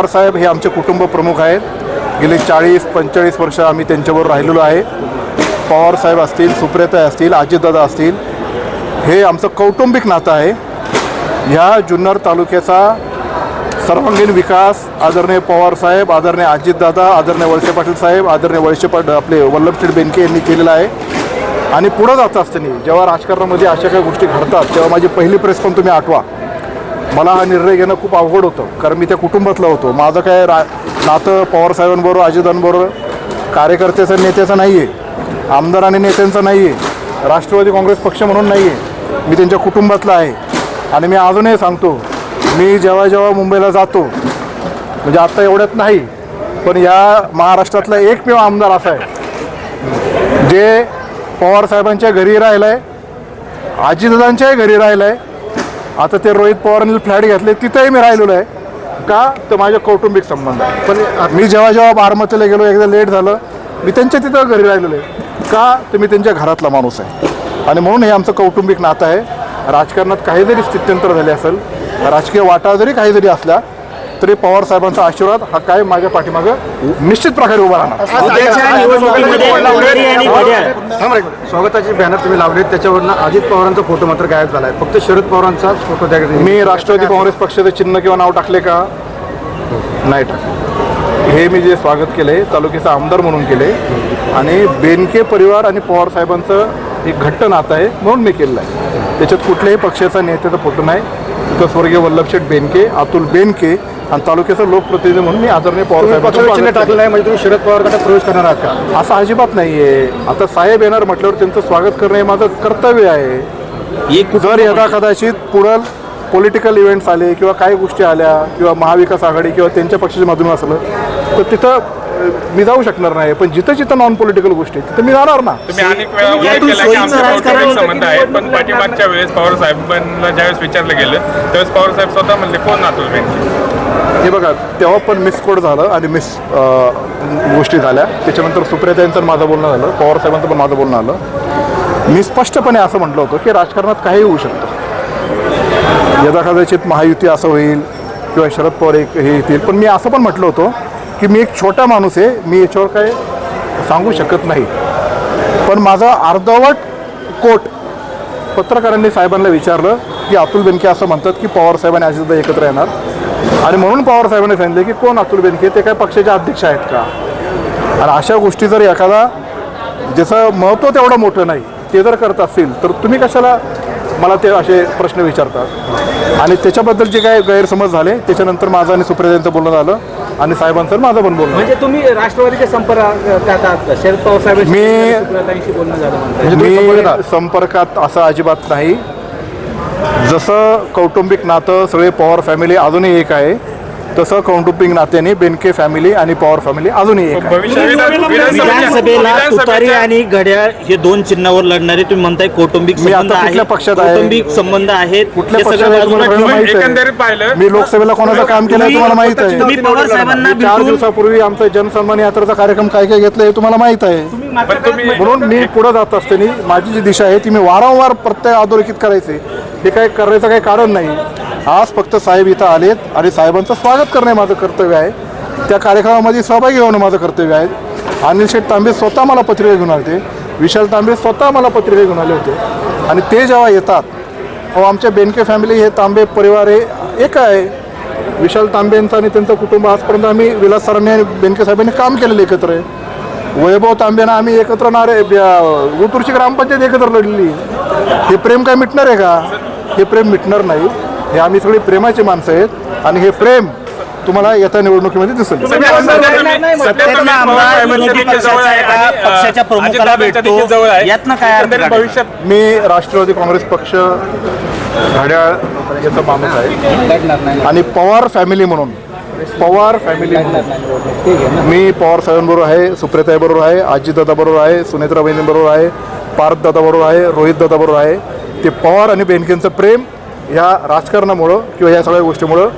पवारसाहेब हे आमचे कुटुंब प्रमुख आहेत. गेले चाळीस पंचेचाळीस वर्ष आम्ही त्यांच्याबरोबर राहिलेलो आहे. पवारसाहेब असतील सुप्रियता असतील अजितदादा असतील हे आमचं कौटुंबिक नातं आहे. ह्या जुन्नर तालुक्याचा सर्वांगीण विकास आदरणीय पवारसाहेब आदरणीय अजितदादा आदरणीय वळसे पाटील साहेब आदरणीय वळसे पाटील आपले वल्लभशेठ बेनके यांनी केलेला आहे. आणि पुढं जात असताना जेव्हा राजकारणामध्ये अशा काही गोष्टी घडतात तेव्हा माझी पहिली प्रेस पण तुम्ही आठवा. मला हा निर्णय घेणं खूप अवघड होतं कारण मी त्या कुटुंबातलं होतो. माझं काय रा नातं पवारसाहेबांबरोबर अजितांबरोबर कार्यकर्त्याचं नेत्याचं नाही आहे आमदार आणि नेत्यांचं नाही आहे राष्ट्रवादी काँग्रेस पक्ष म्हणून नाही आहे मी त्यांच्या कुटुंबातला आहे. आणि मी अजूनही सांगतो मी जेव्हा जेव्हा मुंबईला जातो म्हणजे आत्ता एवढ्यात नाही पण या महाराष्ट्रातला एकमेव आमदार असा आहे जे पवारसाहेबांच्या घरी राहिलं आहे आजीदादांच्याही घरी राहिलं आहे आता ते रोहित पवारांनी फ्लॅट घेतले तिथेही मी राहिलेलो आहे. का? तर माझ्या कौटुंबिक संबंध आहे. पण मी जेव्हा जेव्हा बारामतीला गेलो एकदा लेट झालं मी त्यांच्या तिथं घरी राहिलेलो आहे. का? तर मी त्यांच्या घरातला माणूस आहे. आणि म्हणून हे आमचं कौटुंबिक नातं आहे. राजकारणात काही जरी स्थित्यंतर झाले असेल राजकीय वाटा जरी काही जरी असल्या तरी पवार साहेबांचा आशीर्वाद हा काय माझ्या पाठीमागं निश्चित प्रकारे उभा राहणार. स्वागताची बॅनर तुम्ही लावले त्याच्यावरनं अजित पवारांचा फोटो मात्र गायब झालाय. फक्त शरद पवारांचा फोटो त्या मी राष्ट्रवादी काँग्रेस पक्षाचं चिन्ह किंवा नाव टाकले का? नाही टाकले. हे मी जे स्वागत केले तालुक्याचा आमदार म्हणून केले आणि बेनके परिवार आणि पवार साहेबांचं एक घट्ट नातं आहे म्हणून मी केलेलं आहे. त्याच्यात कुठल्याही पक्षाचा नेत्याचा फोटो नाही. तिथं स्वर्गीय वल्लभशेठ बेनके अतुल बेनके आणि तालुक्याचा लोकप्रतिनिधी म्हणून मी आदरणीय पवार टाकलं नाही म्हणजे तुम्ही शरद पवार गटात प्रवेश करणार आहात का? असं अजिबात नाही आहे आता साहेब येणार म्हटल्यावर त्यांचं स्वागत करणं हे माझं कर्तव्य आहे. एक जर यदा कदाचित पुढं पॉलिटिकल इव्हेंट्स आले किंवा काही गोष्टी आल्या किंवा महाविकास आघाडी किंवा त्यांच्या पक्षाच्या माध्यमातून असलं तर तिथं मी जाऊ शकणार नाही पण जिथं जिथं नॉन पॉलिटिकल गोष्टी आहेत, तिथं मी जाणार ना. तुम्ही अनेक वेळा उल्लेख यातून केला की सोयीचं आमचे राजकारण कौटुंबिक होतं संबंध आहेत पण पाठीमागच्या वेळेस पवार साहेबांना ज्यावेळेस विचारलं गेलं त्यावेळेस पवार साहेब स्वतः म्हणले कोण बेनके हे बघा तेव्हा पण मिस कोड झालं आणि मिस गोष्टी झाल्या. त्याच्यानंतर सुप्रिया यांचं माझं बोलणं झालं पवार साहेबांचं पण माझं बोलणं आलं मी स्पष्टपणे असं म्हटलं होतं की राजकारणात काही होऊ शकतं. यदा कदाचित महायुती असं होईल किंवा शरद पवार एक हे येतील पण मी असं पण म्हटलं होतं की मी एक छोटा माणूस आहे मी याच्यावर काय सांगू शकत नाही. पण माझा अर्धवट कोट पत्रकारांनी साहेबांना विचारलं की अतुल बेनके असं म्हणतात की पवार साहेब आणि अजितदा एकत्र येणार. आणि म्हणून पवार साहेबांनी सांगितले की कोण अतुल बेनके ते काय पक्षाचे अध्यक्ष आहेत का? आणि अशा गोष्टी जर एखादा ज्याचं महत्त्व तेवढं मोठं नाही ते जर करत असतील तर तुम्ही कशाला मला ते असे प्रश्न विचारतात आणि त्याच्याबद्दल जे काय गैरसमज झाले त्याच्यानंतर माझं आणि सुप्रियांचं बोलणं झालं. आणि साहेबांचं आणि माझं पण बोलणं. म्हणजे तुम्ही राष्ट्रवादीच्या संपर्कात आहात शरद पवार साहेब मी- बोलणं झालं. म्हणजे मी संपर्कात संपर्कात असं अजिबात नाही जसं कौटुंबिक नातं सगळे पवार फॅमिली अजूनही एक आहे तसं कौटुंबिक नात्याने बेनके फॅमिली आणि पवार फॅमिली अजूनही एक आहे. विधानसभेला तुतारी आणि घड्याळ हे दोन चिन्हावर लढणारे तुम्ही म्हणताय कौटुंबिक मी आता संबंध कुठल्या पक्षात आहे? कौटुंबिक संबंध आहेत. कुठल्या हे सगळं आहे बाजूला तुम्हाला ठेवून माहीत आहे? एकंदरीत पाहिलं मी लोकसभेला कोणाचं काम केलं हे तुम्हाला माहीत आहे. तुम्ही पवार साहेबांना मी चार भेटून दिवसापूर्वी आमचा जनसन्मान यात्रेचा कार्यक्रम काय काय घेतलं हे तुम्हाला माहीत आहे. पण तुम्ही म्हणून मी पुढे जात असताना माझी जी दिशा आहे ती मी वारंवार प्रत्यय अधोरेखित करायचे. हे काय करायचं काही कारण नाही. आज फक्त साहेब इथं आलेत आणि साहेबांचं स्वागत करणे माझं कर्तव्य आहे. त्या कार्यक्रमामध्ये सहभागी होणं माझं कर्तव्य आहे. अनिल शेठ तांबे स्वतः मला पत्रिका घेऊन आले होते. विशाल तांबे स्वतः मला पत्रिका घेऊन आले होते. आणि ते जेव्हा येतात अहो आमच्या बेनके फॅमिली हे तांबे परिवार हे एक आहे. विशाल तांबेंचं आणि त्यांचं कुटुंब आजपर्यंत आम्ही विलास सरांनी आणि बेनके साहेबांनी काम केलेलं एकत्र आहे. वैभव तांबेनं आम्ही एकत्र नारे गुतूरची ग्रामपंचायत एकत्र लढली हे प्रेम काय मिटणार आहे का? हे प्रेम मिटणार नाही. हे आम्ही सगळी प्रेमाची माणसं आहेत आणि हे प्रेम तुम्हाला येत्या निवडणुकीमध्ये दिसेल पक्षाच्या प्रमुखाला भेटतो. यातनं काय? भविष्यात मी राष्ट्रवादी काँग्रेस पक्ष घड्याळ याचा माणूस आहे. आणि पवार फॅमिली म्हणून पवार फॅमिली म्हणून. मी पवार साहेबांबरोबर आहे सुप्रियाताई बरोबर आहे आजीदादा बरोबर आहे सुनेत्रा बरोबर आहे पार्थ दादा बरोबर आहे रोहित दादा बरोबर आहे. ते पवार आणि बेनकेंचं प्रेम ह्या राजकारणामुळं किंवा या सगळ्या गोष्टीमुळं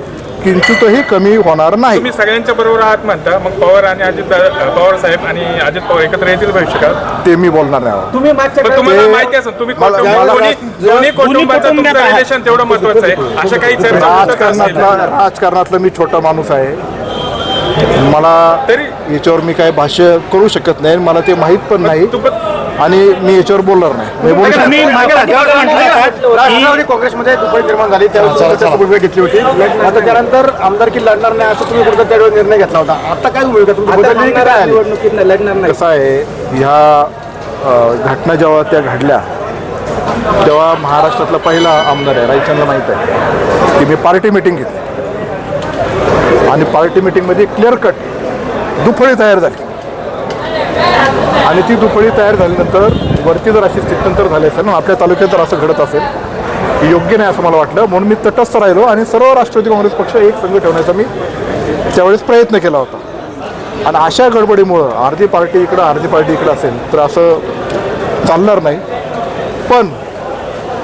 किंचितही कमी होणार नाही तुम्ही सगळ्यांच्या बरोबर आहात म्हणता मग पवार आणि अजित पवार साहेब आणि अजित पवार एकत्र येतील भविष्यकाळात ते मी बोलणार नाही. तुम्ही तुम्हाला माहिती असेल तुम्ही दोन्ही कुटुंबाचं. रिलेशन तेवढं महत्वाचं आहे अशा काही. राजकारणातला राजकारणातलं मी छोटा माणूस आहे मला तरी याच्यावर मी काय भाष्य करू शकत नाही मला ते माहीत पण नाही आणि मी याच्यावर बोलणार नाही. मी बोलू शकत राष्ट्रवादी काँग्रेसमध्ये दुपारी निर्माण झाली त्यावेळेस भूमिका घेतली होती. आता त्यानंतर आमदारकी लढणार नाही असं तुम्ही कुठं त्यावेळेस निर्णय घेतला होता. आता काय भूमिका तुमची आता बदलली की काय होणाऱ्या आली? निवडणुकीत लढणार नाही. कसं आहे ह्या घटना जेव्हा त्या घडल्या तेव्हा महाराष्ट्रातला पहिला आमदार आहे रायचंदला माहीत आहे. की मी पार्टी मिटिंग घेतली. आणि पार्टी मिटिंगमध्ये क्लिअर कट दुफळी तयार झाली. आणि ती दुपळी तयार झाल्यानंतर वरती जर अशी स्थित्यंतर झाली असेल ना आपल्या तालुक्यात जर असं घडत असेल योग्य नाही असं मला वाटलं म्हणून मी तटस्थ राहिलो आणि सर्व राष्ट्रवादी काँग्रेस पक्ष एक संघ ठेवण्याचा मी त्यावेळेस प्रयत्न केला होता. आणि अशा गडबडीमुळं अर्धी पार्टी इकडं अर्धी पार्टी इकडं असेल तर असं चालणार नाही. पण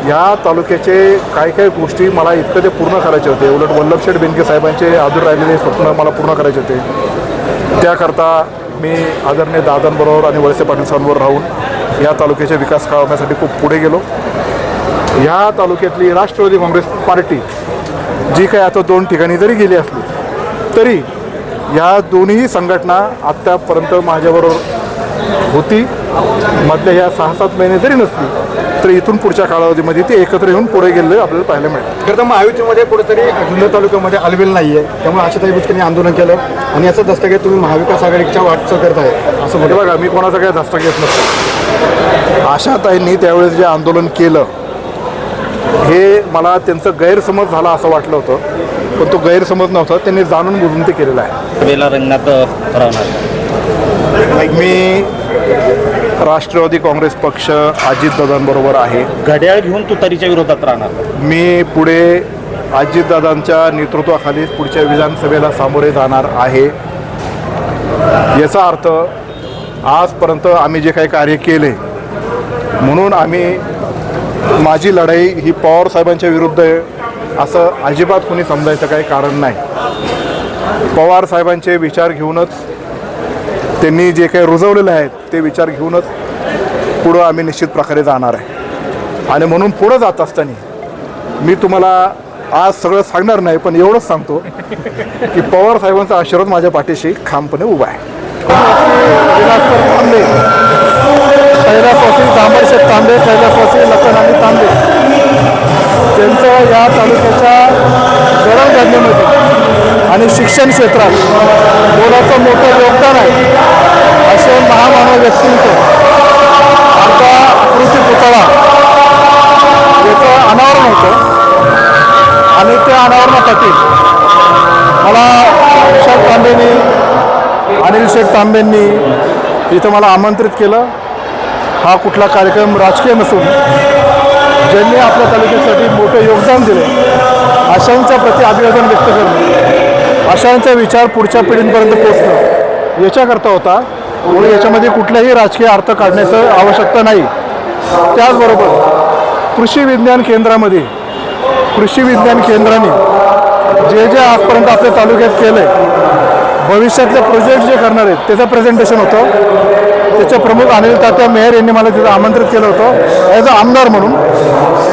या तालुक्याचे काही काही गोष्टी मला इतकं ते पूर्ण करायचे होते. उलट वल्लभशेठ बेनके साहेबांचे आदूर राहिलेले स्वप्न मला पूर्ण करायचे होते. त्याकरता मी आदरणीय दादांबरोबर आणि वळसे पाटील राहून या तालुक्याच्या विकास कामासाठी खूप पुढे गेलो. ह्या तालुक्यातली राष्ट्रवादी काँग्रेस पार्टी जी काय आता दोन ठिकाणी जरी गेली असली तरी ह्या दोन्ही संघटना आत्तापर्यंत माझ्याबरोबर होती. मधल्या ह्या सहा सात महिने जरी नसली तर इथून पुढच्या कालावधीमध्ये ते एकत्र येऊन पुढे गेलेले आपल्याला पाहायला मिळेल खरं तर महायुतीमध्ये कुठेतरी जुन्नर तालुक्यामध्ये अलवेल नाही आहे त्यामुळे आशाताई बुचकेंनी आंदोलन केलं आणि याचं दस्तगीत तुम्ही महाविकास आघाडीच्या वाटचाल करत आहे असं म्हणजे बघा मी कोणाचा काही धस्ता घेत नसतो. आशाताईंनी त्यावेळेस जे आंदोलन केलं हे मला त्यांचं गैरसमज झाला असं वाटलं होतं. पण तो गैरसमज नव्हता त्यांनी जाणून बुजून ते केलेलं आहे. सभेला रंगणात राहणार मी राष्ट्रवादी काँग्रेस पक्ष अजितदादांबरोबर आहे. घड्याळ घेऊन तुतारीच्या विरोधात राहणार. मी पुढे अजितदादांच्या नेतृत्वाखाली पुढच्या विधानसभेला सामोरे जाणार आहे. याचा अर्थ आजपर्यंत आम्ही जे काही कार्य केले म्हणून आम्ही माझी लढाई ही पवार साहेबांच्या विरुद्ध आहे असं अजिबात कोणी समजायचं काही कारण नाही. पवार साहेबांचे विचार घेऊनच त्यांनी जे काही रुजवलेलं आहे ते विचार घेऊनच पुढं आम्ही निश्चित प्रकारे जाणार आहे. आणि म्हणून पुढं जात असताना मी तुम्हाला आज सगळं सांगणार नाही पण एवढंच सांगतो की पवार साहेबांचा आशीर्वाद माझ्या पाठीशी खामपणे उभा आहे. तांबे कैलासवासी दांबरशेठ तांबे कैलासवासी लखन आणि तांबे. त्यांचं या तालुक्याच्या जडणघडणीमध्ये आणि शिक्षण क्षेत्रात मोलाचं मोठं योगदान आहे असे महामानव व्यक्तींचं आता आकृती पुतळा याचं अनावरण होतं. आणि त्या अनावरणासाठी मला अक्षर तांबेंनी अनिल शेठ तांबेंनी इथं मला आमंत्रित केलं. हा कुठला कार्यक्रम राजकीय नसून ज्यांनी आपल्या तालुक्यासाठी मोठं योगदान दिले अशांच्या प्रति अभिवादन व्यक्त करणं अशांचा विचार पुढच्या पिढींपर्यंत पोचणं याच्याकरता होता. म्हणून याच्यामध्ये कुठलाही राजकीय अर्थ काढण्याचं आवश्यकता नाही. त्याचबरोबर कृषी विज्ञान केंद्रामध्ये कृषी विज्ञान केंद्राने जे जे आजपर्यंत आपल्या तालुक्यात केलं आहे भविष्यातले प्रोजेक्ट जे करणार आहेत त्याचं प्रेझेंटेशन होतं. त्याचे प्रमुख अनिल तात्या मेहर यांनी मला तिथं आमंत्रित केलं होतं. ॲज अ आमदार म्हणून.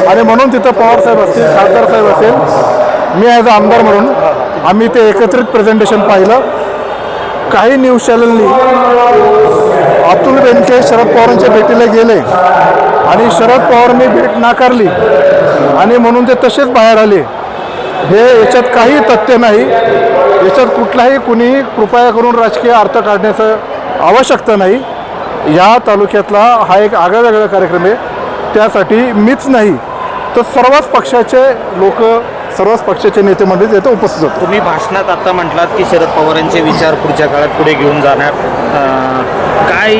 आणि म्हणून तिथं पवार साहेब असतील खासदार साहेब असेल मी ॲज अ आमदार म्हणून आम्ही ते एकत्रित प्रेझेंटेशन पाहिलं. काही न्यूज चॅनलनी अतुल बेनके शरद पवारांच्या भेटीला गेले. आणि शरद पवारांनी भेट नाकारली. आणि म्हणून ते तसेच बाहेर आले. हे याच्यात काही तथ्य नाही. याच्यात कुठलाही कुणीही कृपया करून राजकीय अर्थ काढण्याचं आवश्यकता नाही. या तालुक्यातला हा एक आगळावेगळा कार्यक्रम आहे. त्यासाठी मीच नाही तर सर्वच पक्षाचे लोक सर्वच पक्षाचे नेते मंडळी तिथे उपस्थित होते. तुम्ही भाषणात आता म्हटलात की शरद पवारांचे विचार पुढच्या काळात पुढे घेऊन जाणार. काय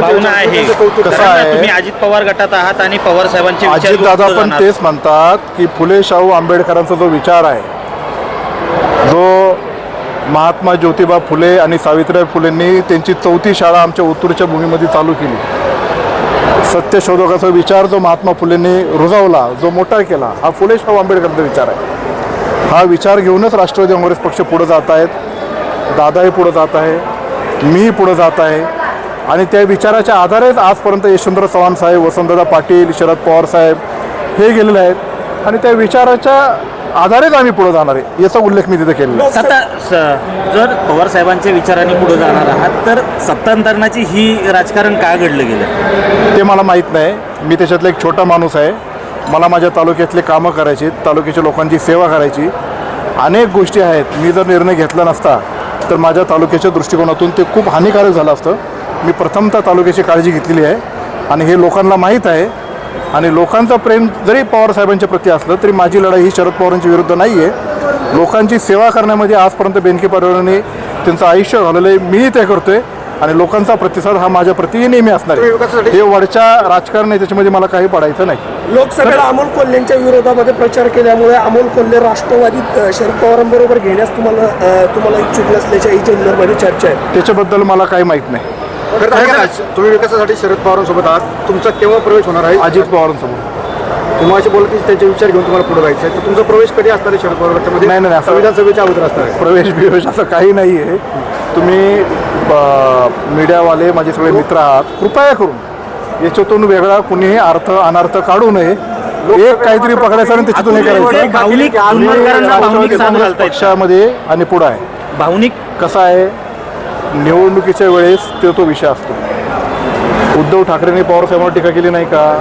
भावना आहे? कसं आहे? तुम्ही अजित पवार गटात आहात आणि पवार साहेबांचे विचार अजित दादा पण. तेच म्हणतात की फुले शाहू आंबेडकरांचा जो विचार आहे जो महात्मा ज्योतिबा फुले आणि सावित्रीबाई फुलेंनी त्यांची चौथी शाळा आमच्या उत्तूरच्या भूमीमध्ये चालू केली. सत्यशोधकाचा विचार जो महात्मा फुलेंनी रुजावला जो मोठा केला हा फुले शाहू आंबेडकरांचा विचार आहे. हा विचार घेऊनच राष्ट्रवादी काँग्रेस पक्ष पुढं जात आहेत. दादाही पुढं जात आहे. मी पुढं जात आहे. आणि त्या विचाराच्या आधारेच आजपर्यंत यशवंतराव चव्हाण साहेब वसंतदादा पाटील शरद पवार साहेब हे गेलेले आहेत. आणि त्या विचाराच्या आधारेच आम्ही पुढे जाणार आहे याचा उल्लेख मी तिथे केलेला आहे. आता स- जर पवार साहेबांच्या विचाराने पुढे जाणार आहात तर सत्तांतरणाची ही राजकारण का घडलं गेलं? ते मला माहीत नाही. मी त्याच्यातला एक छोटा माणूस आहे. मला माझ्या तालुक्यातले कामं करायची तालुक्याच्या लोकांची सेवा करायची. अनेक गोष्टी आहेत. मी जर निर्णय घेतला नसता तर माझ्या तालुक्याच्या दृष्टिकोनातून ते खूप हानिकारक झालं असतं. मी प्रथमतः तालुक्याची काळजी घेतलेली आहे. आणि हे लोकांना माहीत आहे आणि लोकांचं प्रेम जरी पवार साहेबांच्या प्रती असलं तरी माझी लढाई ही शरद पवारांच्या विरुद्ध नाही आहे लोकांची सेवा करण्यामध्ये आजपर्यंत बेनके परिवाराने त्यांचं आयुष्य घालवलं आहे मीही ते करतोय. आणि लोकांचा प्रतिसाद हा माझ्या प्रती नेहमी असणार आहे. हे वरच्या राजकारण आहे त्याच्यामध्ये मला काही पडायचं नाही. लोकसभेला अमोल कोल्हेंच्या विरोधामध्ये प्रचार केल्यामुळे अमोल कोल्हे राष्ट्रवादीत अ, शरद पवारांबरोबर घेण्यास तुम्हाला तुम्हाला इच्छुक नसल्याच्या ही चर्चा आहे. त्याच्याबद्दल मला काही माहीत नाही. तर तुम्ही विकासासाठी शरद पवारांसोबत आहात. तुमचा केव्हा प्रवेश होणार आहे? अजित पवारांसमोर तुम्ही असे बोलत की त्यांचे विचार घेऊन तुम्हाला पुढे जायचं आहे तर तुमचा प्रवेश कधी असणार आहे शरद पवार नाही, नाही, असं- संविधान सभेच्या अगोदर असणार आहे. प्रवेश बिवेश असं काही नाही आहे तुम्ही मीडियावाले माझे सगळे मित्र आहात. कृपया करून याच्यातून वेगळा कुणीही अर्थ अनर्थ काढू नये. एक काहीतरी पकडायचं आणि त्याच्यातून हे करायचं. पक्षामध्ये आणि पुढं आहे. भावनिक कसा आहे? निवडणुकीच्या वेळेस तो तो विषय असतो. उद्धव ठाकरेंनी पवार साहेबांवर टीका केली नाही का?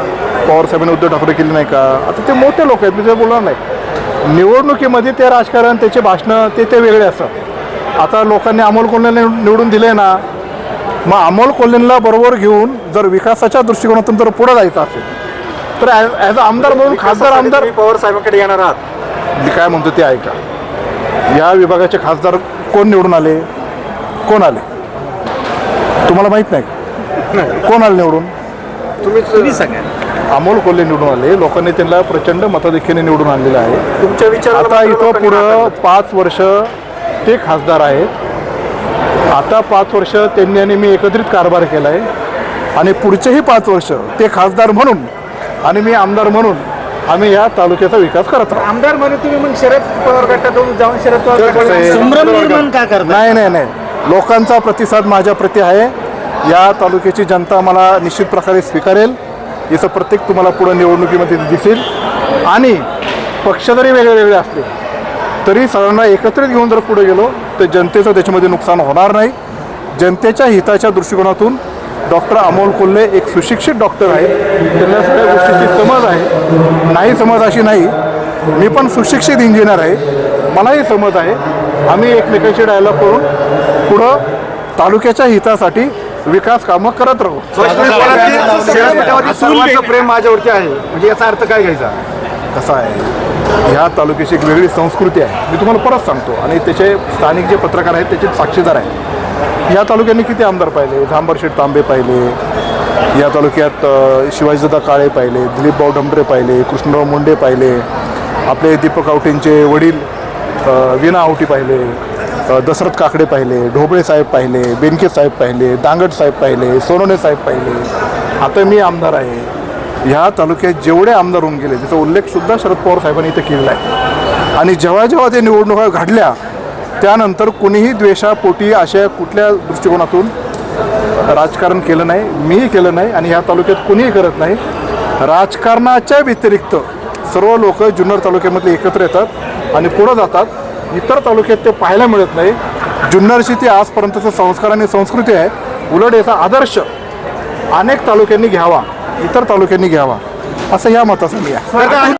पवार साहेबांनी उद्धव ठाकरे केली नाही का? आता ते मोठे लोक आहेत मी ते बोलणार नाही. निवडणुकीमध्ये ते राजकारण त्याचे भाषणं ते ते वेगळे असतात. आता लोकांनी अमोल कोल्हेला निव- निवडून दिले ना मग अमोल कोल्हेंना बरोबर घेऊन जर विकासाच्या दृष्टिकोनातून जर पुढे जायचं असेल तर ॲज अ आमदार म्हणून खासदार आमदार पवार साहेबांकडे येणार आहात. मी काय म्हणतो ते ऐका. या विभागाचे खासदार कोण निवडून आले? कोण आले? तुम्हाला माहीत नाही? कोण आले निवडून? तुम्हीच तुम्ही सांगा. अमोल कोल्हे निवडून आले. लोकांनी त्यांना प्रचंड मताधिक्याने निवडून आणलेलं आहे. तुमच्या विचाराला आता इथं पुढं. पाच वर्ष ते खासदार आहेत. आता पाच वर्ष त्यांनी आणि मी एकत्रित कारभार केला आहे आणि पुढचेही पाच वर्ष ते खासदार म्हणून आणि मी आमदार म्हणून आम्ही या तालुक्याचा विकास करत आमदार म्हणून तुम्ही मग शरद पवार गटातून जाऊन शरद पवार संभ्रम निर्माण का नाही नाही नाही. लोकांचा प्रतिसाद माझ्याप्रती आहे. या तालुक्याची जनता मला निश्चित प्रकारे स्वीकारेल. याचं प्रत्येक तुम्हाला पुढं निवडणुकीमध्ये दिसेल. आणि पक्ष जरी वेगळे असले तरी सगळ्यांना एकत्रित घेऊन जर पुढे गेलो तर जनतेचं त्याच्यामध्ये नुकसान होणार नाही. जनतेच्या हिताच्या दृष्टिकोनातून डॉक्टर अमोल कोल्हे एक सुशिक्षित डॉक्टर आहेत. त्यांना सगळ्या गोष्टीची समज आहे. नाही समज अशी नाही. मी पण सुशिक्षित इंजिनियर आहे. मलाही समज आहे. आम्ही एकमेकांशी डायलॉग करून पुढं तालुक्याच्या हितासाठी विकास कामं करत राहू. सर्वांचं प्रेम माझ्यावरती आहे. म्हणजे याचा अर्थ काय घ्यायचा? कसं आहे? ह्या तालुक्याची एक वेगळी संस्कृती आहे. मी तुम्हाला परत सांगतो. आणि त्याचे स्थानिक जे पत्रकार आहेत त्याचे साक्षीदार आहेत. या तालुक्यांनी किती आमदार पाहिले? झांबरशेठ तांबे पाहिले. या तालुक्यात शिवाजीदादा काळे पाहिले. दिलीपभाऊ ढमरे पाहिले. कृष्णराव मुंडे पाहिले. आपले दीपक आवटेंचे वडील विना आवटी पाहिले दशरथ काकडे पाहिले ढोबळे साहेब पाहिले बेनके साहेब पाहिले दांगट साहेब पाहिले सोनोने साहेब पाहिले. आता मी आमदार आहे. ह्या तालुक्यात जेवढे आमदार होऊन गेले त्याचा उल्लेखसुद्धा शरद पवार साहेबांनी इथं केलेला आहे. आणि जेव्हा जेव्हा ते निवडणुका घडल्या त्यानंतर कुणीही द्वेषापोटी अशा कुठल्या दृष्टिकोनातून राजकारण केलं नाही मीही केलं नाही आणि ह्या तालुक्यात कुणीही करत नाही. राजकारणाच्या व्यतिरिक्त सर्व लोक जुन्नर तालुक्यामधले एकत्र येतात आणि पुढं जातात. इतर तालुक्यात ते पाहायला मिळत नाही. जुन्नरशी ती आजपर्यंतचा संस्कार आणि संस्कृती आहे. उलट याचा आदर्श अनेक तालुक्यांनी घ्यावा इतर तालुक्यांनी घ्यावा असं या मताचं मी आहे